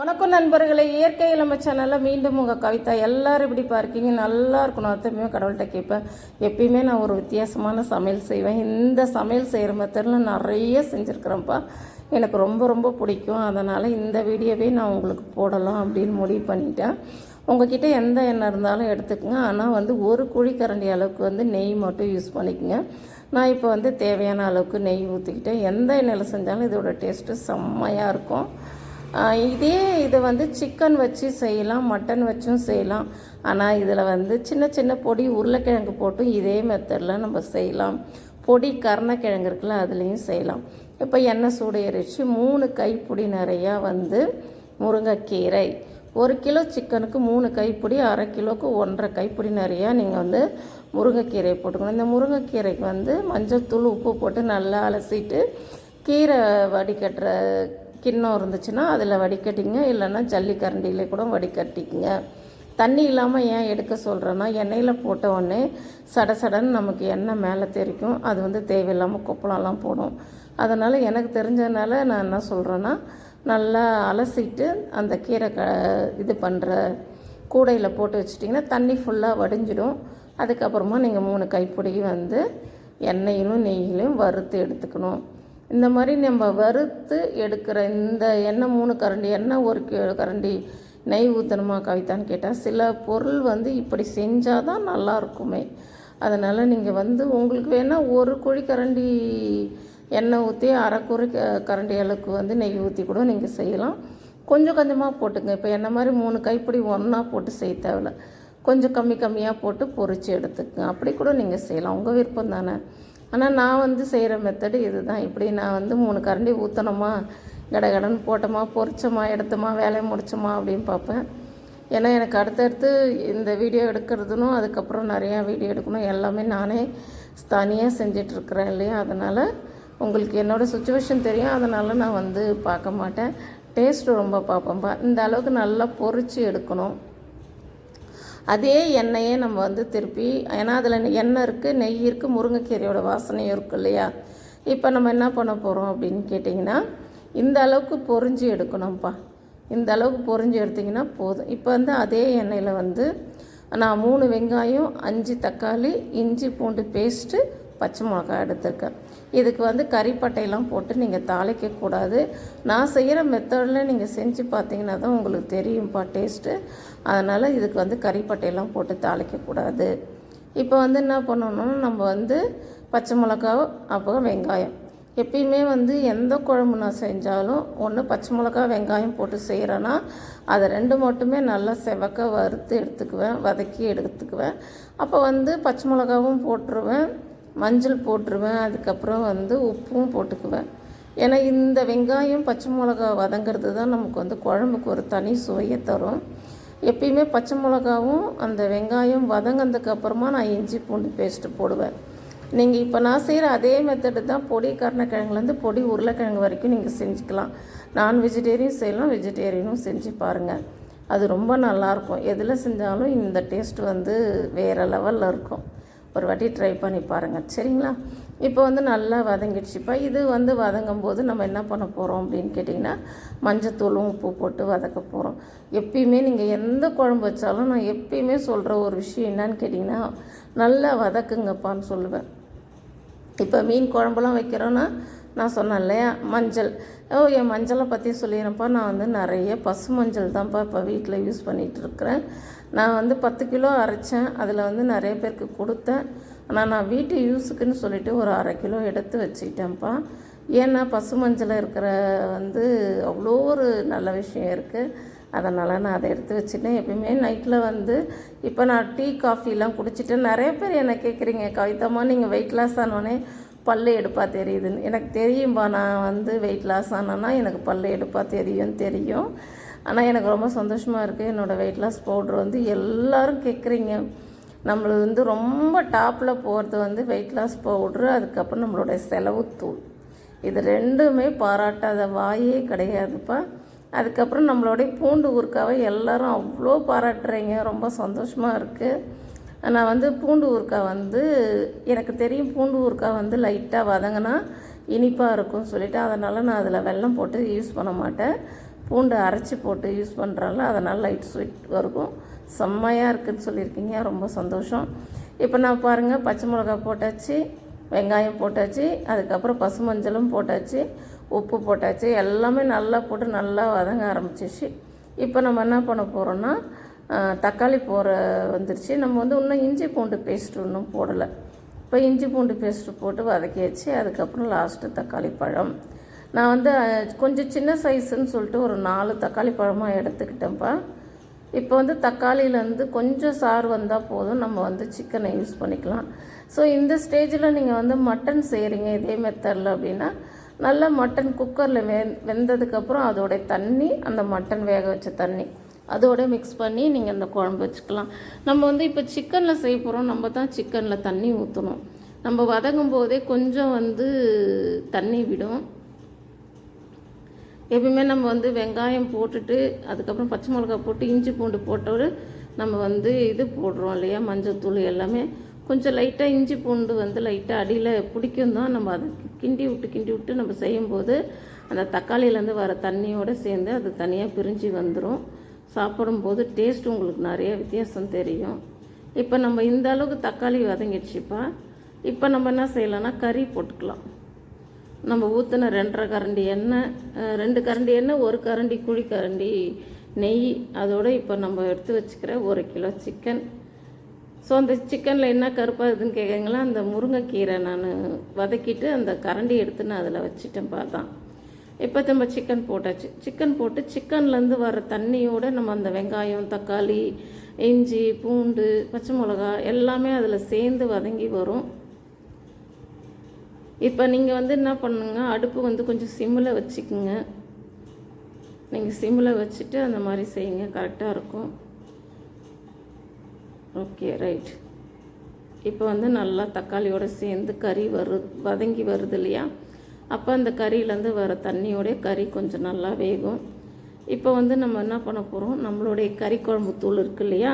வணக்கம் நண்பர்களே இயற்கை இளமை சேனலில் மீண்டும் உங்கள் கவிதா. எல்லோரும் இப்படி இருக்கீங்க நல்லா இருக்கணும். அத்தனையுமே கடவுள்கிட்ட கேட்பேன். எப்பயுமே நான் ஒரு வித்தியாசமான சமையல் செய்வேன். இந்த சமையல் செய்கிற மெத்தடில் நிறைய செஞ்சுருக்குறேன்ப்பா. எனக்கு ரொம்ப ரொம்ப பிடிக்கும். அதனால் இந்த வீடியோவே நான் உங்களுக்கு போடலாம் அப்படின்னு முடிவு பண்ணிட்டேன். உங்ககிட்ட எந்த எண்ணெய் இருந்தாலும் எடுத்துக்கோங்க. ஆனால் வந்து ஒரு குழிக்கரண்டி அளவுக்கு வந்து நெய் மட்டும் யூஸ் பண்ணிக்கோங்க. நான் இப்போ வந்து தேவையான அளவுக்கு நெய் ஊற்றிக்கிட்டேன் எந்த எண்ணெயில் செஞ்சாலும் இதோட டேஸ்ட்டு செம்மையாக இருக்கும். இதே இது வந்து சிக்கன் வச்சு செய்யலாம் மட்டன் வச்சும் செய்யலாம். ஆனால் இதில் வந்து சின்ன சின்ன பொடி உருளைக்கிழங்கு போட்டும் இதே மெத்தடில் நம்ம செய்யலாம். பொடி கருணக்கிழங்கு இருக்குல்ல அதுலேயும் செய்யலாம். இப்போ எண்ணெய் சூடு எரிச்சு மூணு கைப்பிடி நிறையா வந்து முருங்கைக்கீரை. ஒரு கிலோ சிக்கனுக்கு மூணு கைப்பிடி அரை கிலோவுக்கு ஒன்றரை கைப்பிடி நிறையா நீங்கள் வந்து முருங்கைக்கீரை போட்டுக்கணும். இந்த முருங்கைக்கீரைக்கு வந்து மஞ்சள் தூள் உப்பு போட்டு நல்லா அலசிட்டு கீரை வடிகட்டுற கிண்ணம் இருந்துச்சுன்னா அதில் வடிகட்டிங்க இல்லைன்னா ஜல்லிக்கரண்டியிலே கூட வடிகட்டிக்குங்க. தண்ணி இல்லாமல் ஏன் எடுக்க சொல்கிறேன்னா எண்ணெயில் போட்ட உடனே சட சடன்னு நமக்கு எண்ணெய் மேலே தெரிக்கும். அது வந்து தேவையில்லாமல் கொப்பளம்லாம் போடும். அதனால் எனக்கு தெரிஞ்சதுனால நான் என்ன சொல்கிறேன்னா நல்லா அலசிட்டு அந்த கீரை க இது பண்ணுற கூடையில் போட்டு வச்சிட்டிங்கன்னா தண்ணி ஃபுல்லாக வடிஞ்சிடும். அதுக்கப்புறமா நீங்கள் மூணு கைப்பிடி வந்து எண்ணெயிலும் நெய்யிலும் வறுத்து எடுத்துக்கணும். இந்த மாதிரி நம்ம வறுத்து எடுக்கிற இந்த எண்ணெய் மூணு கரண்டி எண்ணெய் ஒரு கரண்டி நெய் ஊற்றணுமா கவிதான்னு கேட்டால் சில பொருள் வந்து இப்படி செஞ்சால் தான் நல்லா இருக்குமே. அதனால் நீங்கள் வந்து உங்களுக்கு வேணால் ஒரு குழி கரண்டி எண்ணெய் ஊற்றி அரை குழி க- கரண்டி அளவுக்கு வந்து நெய் ஊற்றி கூட நீங்கள் செய்யலாம். கொஞ்சம் கொஞ்சமாக போட்டுங்க. இப்போ என்ன மாதிரி மூணு கைப்பிடி ஒன்றா போட்டு செய்ய தேவையில்ல. கொஞ்சம் கம்மி கம்மியாக போட்டு பொறிச்சு எடுத்துக்கங்க. அப்படி கூட நீங்கள் செய்யலாம். உங்கள் விருப்பம் தானே. ஆனால் நான் வந்து செய்கிற மெத்தடு இதுதான். இப்படி நான் வந்து மூணு கரண்டி ஊற்றணுமா கடகடன்னு போட்டோமா பொரிச்சோமா எடுத்தோமா வேலையை முடிச்சோமா அப்படின்னு பார்ப்பேன். ஏன்னா எனக்கு அடுத்தடுத்து இந்த வீடியோ எடுக்கிறதுனும் அதுக்கப்புறம் நிறையா வீடியோ எடுக்கணும். எல்லாமே நானே தனியாக செஞ்சிட்ருக்குறேன் இல்லையா? அதனால் உங்களுக்கு என்னோடய சுச்சுவேஷன் தெரியும். அதனால் நான் வந்து பார்க்க மாட்டேன். டேஸ்ட்டு ரொம்ப பார்ப்பேன்ப்பா இந்த அளவுக்கு நல்லா பொரிச்சு எடுக்கணும். அதே எண்ணெயே நம்ம வந்து திருப்பி ஏன்னா அதில் எண்ணெய் இருக்குது நெய் இருக்குது முருங்கைக்கீரையோட வாசனையும் இருக்குது இல்லையா? இப்போ நம்ம என்ன பண்ண போகிறோம் அப்படின்னு கேட்டிங்கன்னா இந்த அளவுக்கு பொரிஞ்சு எடுக்கணும்ப்பா. இந்த அளவுக்கு பொரிஞ்சு எடுத்திங்கன்னா போதும். இப்போ வந்து அதே எண்ணெயில் வந்து நான் மூணு வெங்காயம் அஞ்சு தக்காளி இஞ்சி பூண்டு பேஸ்ட்டு பச்சை மிளகாய் எடுத்திருக்கேன். இதுக்கு வந்து கறிப்பட்டையெல்லாம் போட்டு நீங்கள் தாளிக்கக்கூடாது. நான் செய்கிற மெத்தடில் நீங்கள் செஞ்சு பார்த்தீங்கன்னா தான் உங்களுக்கு தெரியும்ப்பா டேஸ்ட்டு அதனால் இதுக்கு வந்து கறிப்பட்டையெல்லாம் போட்டு தாளிக்கக்கூடாது. இப்போ வந்து என்ன பண்ணணும்னா நம்ம வந்து பச்சை மிளகாய் அப்புறம் வெங்காயம். எப்பயுமே வந்து எந்த குழம்பு நான் செஞ்சாலும் ஒன்று பச்சை மிளகா வெங்காயம் போட்டு செய்கிறேன்னா அதை ரெண்டு மட்டுமே நல்லா செவக்க வறுத்து எடுத்துக்குவேன் வதக்கி எடுத்துக்குவேன். அப்போ வந்து பச்சை மிளகாவும் போட்டுருவேன். மஞ்சள் போட்டுருவேன் அதுக்கப்புறம் வந்து உப்பும் போட்டுக்குவேன். ஏன்னா இந்த வெங்காயம் பச்சை மிளகா வதங்கிறது தான் நமக்கு வந்து குழம்புக்கு ஒரு தனி சுவையை தரும். எப்பயுமே பச்சை மிளகாவும் அந்த வெங்காயம் வதங்கினதுக்கப்புறமா நான் இஞ்சி பூண்டு பேஸ்ட்டு போடுவேன். நீங்கள் இப்போ நான் செய்கிற அதே மெத்தடு தான் பொடி கருணக்கிழங்குலேருந்து பொடி உருளைக்கிழங்கு வரைக்கும் நீங்கள் செஞ்சுக்கலாம். நான் வெஜிடேரியன் செய்யலாம் வெஜிடேரியனும் செஞ்சு பாருங்கள் அது ரொம்ப நல்லாயிருக்கும் எதில் செஞ்சாலும் இந்த டேஸ்ட் வந்து வேறு லெவலில் இருக்கும். ஒரு வாட்டி ட்ரை பண்ணி பாருங்கள் சரிங்களா? இப்போ வந்து நல்லா வதங்கிடுச்சுப்பா. இது வந்து வதங்கும் போது நம்ம என்ன பண்ண போகிறோம் அப்படின்னு கேட்டிங்கன்னா மஞ்சத்தூளும் உப்பு போட்டு வதக்க போகிறோம் எப்பயுமே நீங்கள் எந்த குழம்பு வச்சாலும் நான் எப்பயுமே சொல்கிற ஒரு விஷயம் என்னன்னு கேட்டிங்கன்னா நல்லா வதக்குங்கப்பான்னு சொல்லுவேன். இப்போ மீன் குழம்புலாம் வைக்கிறோன்னா நான் சொன்னேன் இல்லையா? மஞ்சள். ஓ என் மஞ்சளை பற்றி சொல்லிடுறேன்ப்பா. நான் வந்து நிறைய பசு மஞ்சள் தான்ப்பா இப்போ வீட்டில் யூஸ் பண்ணிகிட்டு இருக்கிறேன். நான் வந்து பத்து கிலோ அரைச்சேன். அதில் வந்து நிறைய பேருக்கு கொடுத்தேன். ஆனால் நான் வீட்டு யூஸுக்குன்னு சொல்லிட்டு ஒரு அரை கிலோ எடுத்து வச்சுக்கிட்டேன்ப்பா. ஏன்னா பசு மஞ்சள் இருக்கிற வந்து அவ்வளோ ஒரு நல்ல விஷயம் இருக்குது அதனால் நான் அதை எடுத்து வச்சுட்டேன். எப்பயுமே நைட்டில் வந்து இப்போ நான் டீ காஃபிலாம் குடிச்சிட்டு நிறைய பேர் என்ன கேட்குறீங்க கவிதாமா நீங்கள் வெயிட் லாஸ் ஆனோடனே பல்லு எடுப்பா தெரியுதுன்னு. எனக்கு தெரியும்பா நான் வந்து வெயிட் லாஸ் ஆனேன்னா எனக்கு பல்லு எடுப்பா தெரியும் தெரியும். ஆனால் எனக்கு ரொம்ப சந்தோஷமாக இருக்குது என்னோடய வெயிட் லாஸ் பவுட்ரு வந்து எல்லாரும் கேட்குறீங்க நம்மளது வந்து ரொம்ப டாப்பில் போகிறது வந்து வெயிட் லாஸ் பவுட்ரு அதுக்கப்புறம் நம்மளுடைய செலவு தூள். இது ரெண்டுமே பாராட்டாத வாயே கிடையாதுப்பா. அதுக்கப்புறம் நம்மளுடைய பூண்டு ஊறுக்காவை எல்லோரும் அவ்வளோ பாராட்டுறீங்க. ரொம்ப சந்தோஷமாக இருக்குது நான் வந்து பூண்டு ஊறுக்காய் வந்து எனக்கு தெரியும் பூண்டு ஊறுக்காய் வந்து லைட்டாக வதங்கினா இனிப்பாக இருக்கும்னு சொல்லிட்டு அதனால் நான் அதில் வெல்லம் போட்டு யூஸ் பண்ண மாட்டேன். பூண்டு அரைச்சி போட்டு யூஸ் பண்ணுறால அதனால் லைட் ஸ்வீட் இருக்கும் செம்மையாக இருக்குதுன்னு சொல்லியிருக்கீங்க. ரொம்ப சந்தோஷம். இப்போ நான் பாருங்கள் பச்சை மிளகா போட்டாச்சு வெங்காயம் போட்டாச்சு அதுக்கப்புறம் பசுமஞ்சளும் போட்டாச்சு உப்பு போட்டாச்சு எல்லாமே நல்லா போட்டு நல்லா வதங்க ஆரம்பிச்சிச்சு இப்போ நம்ம என்ன பண்ண போகிறோன்னா தக்காளி போகிற வந்துருச்சு. நம்ம வந்து இன்னும் இஞ்சி பூண்டு பேஸ்ட் இன்னும் போடலை. இப்போ இஞ்சி பூண்டு பேஸ்ட்டு போட்டு வதக்கியாச்சு. அதுக்கப்புறம் லாஸ்ட்டு தக்காளி பழம். நான் வந்து கொஞ்சம் சின்ன சைஸுன்னு சொல்லிட்டு ஒரு நாலு தக்காளி பழமாக எடுத்துக்கிட்டேன்ப்பா. இப்போ வந்து தக்காளியிலேருந்து கொஞ்சம் சாறு வந்தால் போதும். நம்ம வந்து சிக்கனை யூஸ் பண்ணிக்கலாம். ஸோ இந்த ஸ்டேஜில் நீங்கள் வந்து மட்டன் செய்கிறீங்க இதே மெத்தடில் அப்படின்னா நல்லா மட்டன் குக்கரில் வெ வெந்ததுக்கப்புறம் அதோடைய தண்ணி அந்த மட்டன் வேக வச்ச தண்ணி அதோட மிக்ஸ் பண்ணி நீங்கள் அந்த குழம்பு வச்சுக்கலாம். நம்ம வந்து இப்போ சிக்கனில் செய்ய போகிறோம் நம்ம தான் சிக்கனில் தண்ணி ஊற்றணும் நம்ம வதங்கும் போதே கொஞ்சம் வந்து தண்ணி விடும். எப்பயுமே நம்ம வந்து வெங்காயம் போட்டுட்டு அதுக்கப்புறம் பச்சை மிளகா போட்டு இஞ்சி பூண்டு போட்டவர் நம்ம வந்து இது போடுறோம் இல்லையா? மஞ்சள்தூள் எல்லாமே. கொஞ்சம் லைட்டாக இஞ்சி பூண்டு வந்து லைட்டாக அடியில் பிடிக்கும் தான். நம்ம அதை கிண்டி விட்டு கிண்டி விட்டு நம்ம செய்யும்போது அந்த தக்காளியிலேருந்து வர தண்ணியோடு சேர்ந்து அது தனியாக பிரிஞ்சு வந்துடும் சாப்பிடும்போது டேஸ்ட் உங்களுக்கு நிறைய வித்தியாசம் தெரியும். இப்போ நம்ம இந்த அளவுக்கு தக்காளி வதங்கிடுச்சுப்பா. இப்போ நம்ம என்ன செய்யலாம்னா கறி போட்டுக்கலாம். நம்ம ஊற்றின ரெண்டரை கரண்டி எண்ணெய் ரெண்டு கரண்டி எண்ணெய் ஒரு கரண்டி குழி கரண்டி நெய். அதோடு இப்போ நம்ம எடுத்து வச்சுக்கிற ஒரு கிலோ சிக்கன் ஸோ அந்த சிக்கனில் என்ன கருப்பாக இருக்குதுன்னு கேட்குறீங்களா அந்த முருங்கைக்கீரை நான் வதக்கிட்டு அந்த கரண்டி எடுத்து நான் அதில் வச்சுட்டேன் பார்த்தா இப்போ நம்ம சிக்கன் போட்டாச்சு. சிக்கன் போட்டு சிக்கன்லேருந்து வர தண்ணியோட நம்ம அந்த வெங்காயம் தக்காளி இஞ்சி பூண்டு பச்சை மிளகா எல்லாமே அதில் சேர்ந்து வதங்கி வரும். இப்போ நீங்கள் வந்து என்ன பண்ணுங்க அடுப்பு வந்து கொஞ்சம் சிம்மில் வச்சுக்குங்க. நீங்கள் சிம்மில் வச்சுட்டு அந்த மாதிரி செய்யுங்க கரெக்டாக இருக்கும். Okay right. இப்போ வந்து நல்லா தக்காளியோடு சேர்ந்து கறி வரு வதங்கி வருது இல்லையா? அப்போ அந்த கறியிலேருந்து வர தண்ணியோட கறி கொஞ்சம் நல்லா வேகும். இப்போ வந்து நம்ம என்ன பண்ண போகிறோம் நம்மளுடைய கறி குழம்பு தூள் இருக்கு இல்லையா?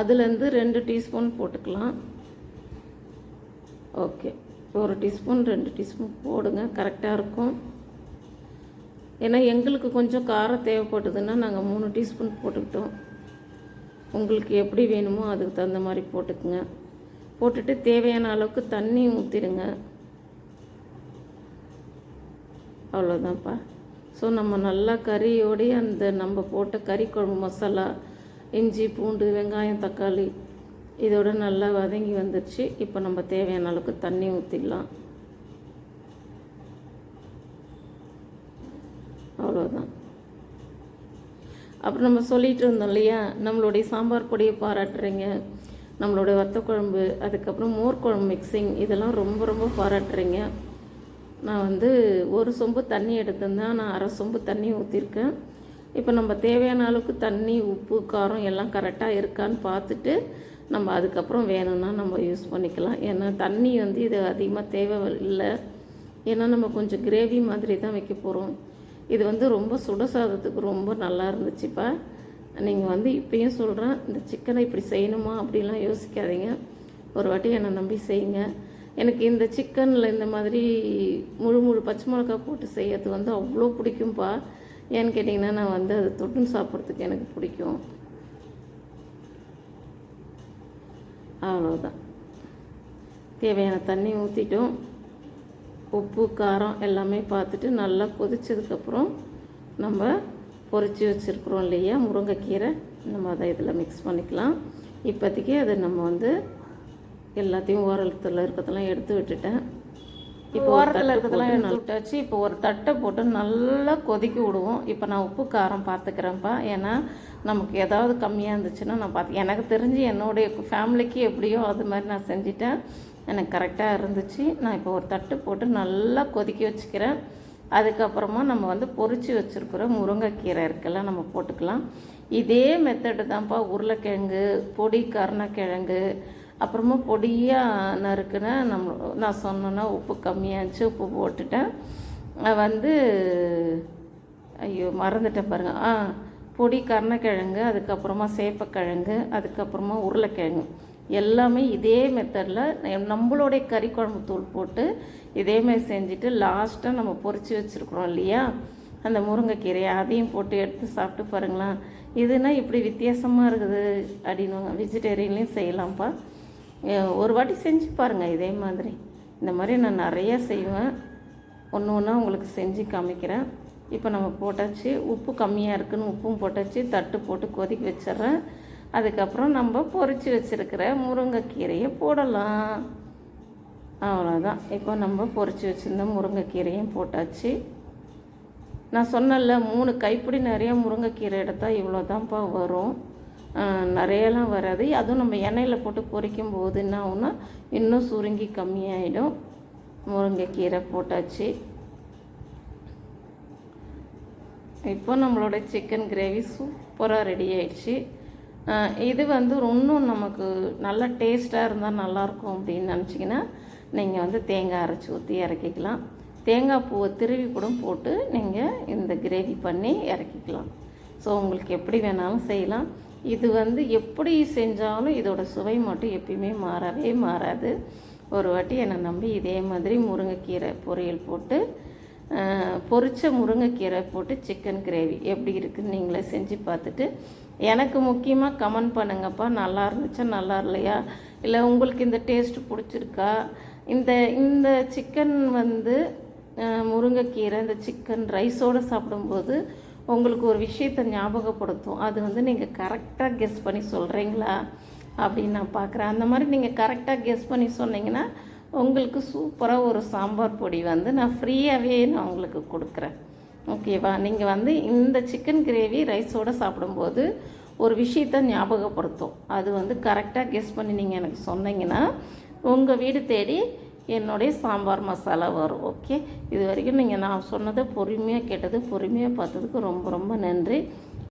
அதுலேருந்து ரெண்டு டீஸ்பூன் போட்டுக்கலாம். ஓகே. ஒரு டீஸ்பூன் ரெண்டு டீஸ்பூன் போடுங்க கரெக்டாக இருக்கும். ஏன்னா எங்களுக்கு கொஞ்சம் காரம் தேவைப்பட்டதுன்னா நாங்கள் மூணு டீஸ்பூன் போட்டுக்கிட்டோம். உங்களுக்கு எப்படி வேணுமோ அதுக்கு தகுந்த மாதிரி போட்டுக்குங்க. போட்டுட்டு தேவையான அளவுக்கு தண்ணி ஊற்றிடுங்க அவ்வளோதான்ப்பா ஸோ நம்ம நல்லா கறியோடைய அந்த நம்ம போட்ட கறி குழம்பு மசாலா இஞ்சி பூண்டு வெங்காயம் தக்காளி இதோட நல்லா வதங்கி வந்துருச்சு. இப்போ நம்ம தேவையான அளவுக்கு தண்ணி ஊற்றிடலாம் அவ்வளோதான் அப்புறம் நம்ம சொல்லிகிட்டு இருந்தோம் இல்லையா? நம்மளுடைய சாம்பார் பொடியை பாராட்டுறீங்க. நம்மளுடைய வத்த குழம்பு அதுக்கப்புறம் மோர் குழம்பு மிக்சிங் இதெல்லாம் ரொம்ப ரொம்ப பாராட்டுறீங்க. நான் வந்து ஒரு சொம்பு தண்ணி எடுத்திருந்தேன் நான் அரை சொம்பு தண்ணி ஊற்றிருக்கேன் இப்போ நம்ம தேவையான அளவுக்கு தண்ணி உப்பு காரம் எல்லாம் கரெக்டாக இருக்கான்னு பார்த்துட்டு நம்ம அதுக்கப்புறம் வேணும்னா நம்ம யூஸ் பண்ணிக்கலாம். ஏன்னா தண்ணி வந்து இது அதிகமாக தேவை இல்லை. ஏன்னா நம்ம கொஞ்சம் கிரேவி மாதிரி தான் வைக்க போகிறோம் இது வந்து ரொம்ப சுட சாதத்துக்கு ரொம்ப நல்லா இருந்துச்சுப்பா நீங்கள் வந்து இப்பயும் சொல்கிறேன் இந்த சிக்கனை இப்படி செய்யணுமா அப்படிலாம் யோசிக்காதீங்க. ஒரு வாட்டி என்னை நம்பி செய்யுங்க. எனக்கு இந்த சிக்கனில் இந்த மாதிரி முழு முழு பச்சை மிளகா போட்டு செய்யறது வந்து அவ்வளோ பிடிக்கும்ப்பா ஏன்னு கேட்டிங்கன்னா நான் வந்து அது தொட்டுன்னு சாப்பிட்றதுக்கு எனக்கு பிடிக்கும். அவ்வளோதான் தேவையான தண்ணி ஊற்றிட்டோம் உப்பு காரம் எல்லாமே பார்த்துட்டு நல்லா கொதிச்சதுக்கப்புறம் நம்ம பொரிச்சு வச்சுருக்குறோம் இல்லையா? முருங்கைக்கீரை. நம்ம அதை இதில் மிக்ஸ் பண்ணிக்கலாம். இப்போதைக்கு அதை நம்ம வந்து எல்லாத்தையும் ஓரத்தில் இருக்கிறதெல்லாம் எடுத்து விட்டுட்டேன். இப்போ ஓரத்தில் இருக்கிறதெல்லாம் எடுத்து விட்டாச்சு. இப்போ ஒரு தட்டை போட்டு நல்லா கொதிக்க விடுவோம். இப்போ நான் உப்பு காரம் பார்த்துக்கிறேன்ப்பா. ஏன்னா நமக்கு ஏதாவது கம்மியாக இருந்துச்சுன்னா நான் பார்த்து எனக்கு தெரிஞ்சு என்னுடைய ஃபேமிலிக்கு எப்படியோ அது மாதிரி நான் செஞ்சிட்டேன். எனக்கு கரெக்டாக இருந்துச்சு. நான் இப்போ ஒரு தட்டு போட்டு நல்லா கொதிக்க வச்சுக்கிறேன். அதுக்கப்புறமா நம்ம வந்து பொறிச்சு வச்சுருக்கிற முருங்கைக்கீரை இருக்கெல்லாம் நம்ம போட்டுக்கலாம். இதே மெத்தடு தான்ப்பா. உருளைக்கிழங்கு பொடி கருணக்கிழங்கு அப்புறமா பொடியாக நறுக்குன நம்ம நான் சொன்னேன்னா உப்பு கம்மியாச்சு உப்பு போட்டுட்டேன். வந்து ஐயோ மறந்துட்டேன் பாருங்கள் ஆ பொடி கருணக்கிழங்கு அதுக்கப்புறமா சேப்பக்கிழங்கு அதுக்கப்புறமா உருளைக்கிழங்கு. எல்லாமே இதே மெத்தடில் நம்மளுடைய கறி குழம்பு தூள் போட்டு இதேமாதிரி செஞ்சுட்டு லாஸ்ட்டாக நம்ம பொறிச்சு வச்சுருக்குறோம் இல்லையா? அந்த முருங்கைக்கீரையை அதையும் போட்டு எடுத்து சாப்பிட்டு பாருங்களேன். இதுனா இப்படி வித்தியாசமாக இருக்குது அப்படின்னுவாங்க. வெஜிடேரியன்லேயும் செய்யலாம்ப்பா. ஒரு வாட்டி செஞ்சு பாருங்கள் இதே மாதிரி. இந்த மாதிரி நான் நிறையா செய்வேன். ஒன்று ஒன்றா உங்களுக்கு செஞ்சு காமிக்கிறேன். இப்போ நம்ம போட்டாச்சு. உப்பு கம்மியாக இருக்குன்னு உப்பும் போட்டாச்சு. தட்டு போட்டு கொதிக்க வச்சிட்றேன். அதுக்கப்புறம் நம்ம பொறிச்சு வச்சுருக்கிற முருங்கைக்கீரையை போடலாம். அவ்வளோதான் இப்போ நம்ம பொரிச்சு வச்சுருந்த முருங்கைக்கீரையும் போட்டாச்சு. நான் சொன்னல மூணு கைப்பிடி நிறைய முருங்கைக்கீரை எடுத்தால் இவ்வளோ தான்ப்பா வரும் நிறையெல்லாம் வராது. அதுவும் நம்ம எண்ணெயில் போட்டு பொரிக்கும் போது என்ன ஆகும்னா இன்னும் சுருங்கி கம்மியாயிடும். முருங்கைக்கீரை போட்டாச்சு. இப்போ நம்மளோட சிக்கன் கிரேவி சூப்பராக ரெடி ஆயிடுச்சு. இது வந்து இன்னும் நமக்கு நல்ல டேஸ்ட்டாக இருந்தால் நல்லாயிருக்கும் அப்படின்னு நினச்சிங்கன்னா நீங்கள் வந்து தேங்காய் அரைச்சி ஊற்றி இறக்கிக்கலாம். தேங்காய் பூவை திருவி கூட போட்டு நீங்கள் இந்த கிரேவி பண்ணி இறக்கிக்கலாம். ஸோ உங்களுக்கு எப்படி வேணாலும் செய்யலாம். இது வந்து எப்படி செஞ்சாலும் இதோட சுவை மட்டும் எப்பயுமே மாறவே மாறாது. ஒரு வாட்டி என்னை நம்பி இதே மாதிரி முருங்கைக்கீரை பொரியல் போட்டு பொரிச்ச முருங்கைக்கீரை போட்டு சிக்கன் கிரேவி எப்படி இருக்குன்னு நீங்களே செஞ்சு பார்த்துட்டு எனக்கு முக்கியமாக கமெண்ட் பண்ணுங்கப்பா. நல்லா இருந்துச்சா நல்லா இல்லையா? இல்லை உங்களுக்கு இந்த டேஸ்ட் பிடிச்சிருக்கா? இந்த இந்த சிக்கன் வந்து முருங்கைக்கீரை இந்த சிக்கன் ரைஸோடு சாப்பிடும்போது உங்களுக்கு ஒரு விஷயத்தை ஞாபகப்படுத்தும். அது வந்து நீங்கள் கரெக்டாக கெஸ் பண்ணி சொல்கிறீங்களா அப்படின்னு நான் பார்க்குறேன். அந்த மாதிரி நீங்கள் கரெக்டாக கெஸ் பண்ணி சொன்னீங்கன்னா உங்களுக்கு சூப்பராக ஒரு சாம்பார் பொடி வந்து நான் ஃப்ரீயாகவே நான் உங்களுக்கு கொடுக்குறேன். ஓகேவா? நீங்கள் வந்து இந்த சிக்கன் கிரேவி ரைஸோடு சாப்பிடும்போது ஒரு விஷயத்தை ஞாபகப்படுத்தும். அது வந்து கரெக்டாக கெஸ் பண்ணி நீங்கள் எனக்கு சொன்னீங்கன்னா உங்கள் வீடு தேடி என்னுடைய சாம்பார் மசாலா வரும். ஓகே? இது வரைக்கும் நீங்கள் நான் சொன்னதை பொறுமையாக கேட்டது பொறுமையாக பார்த்ததுக்கு ரொம்ப ரொம்ப நன்றி.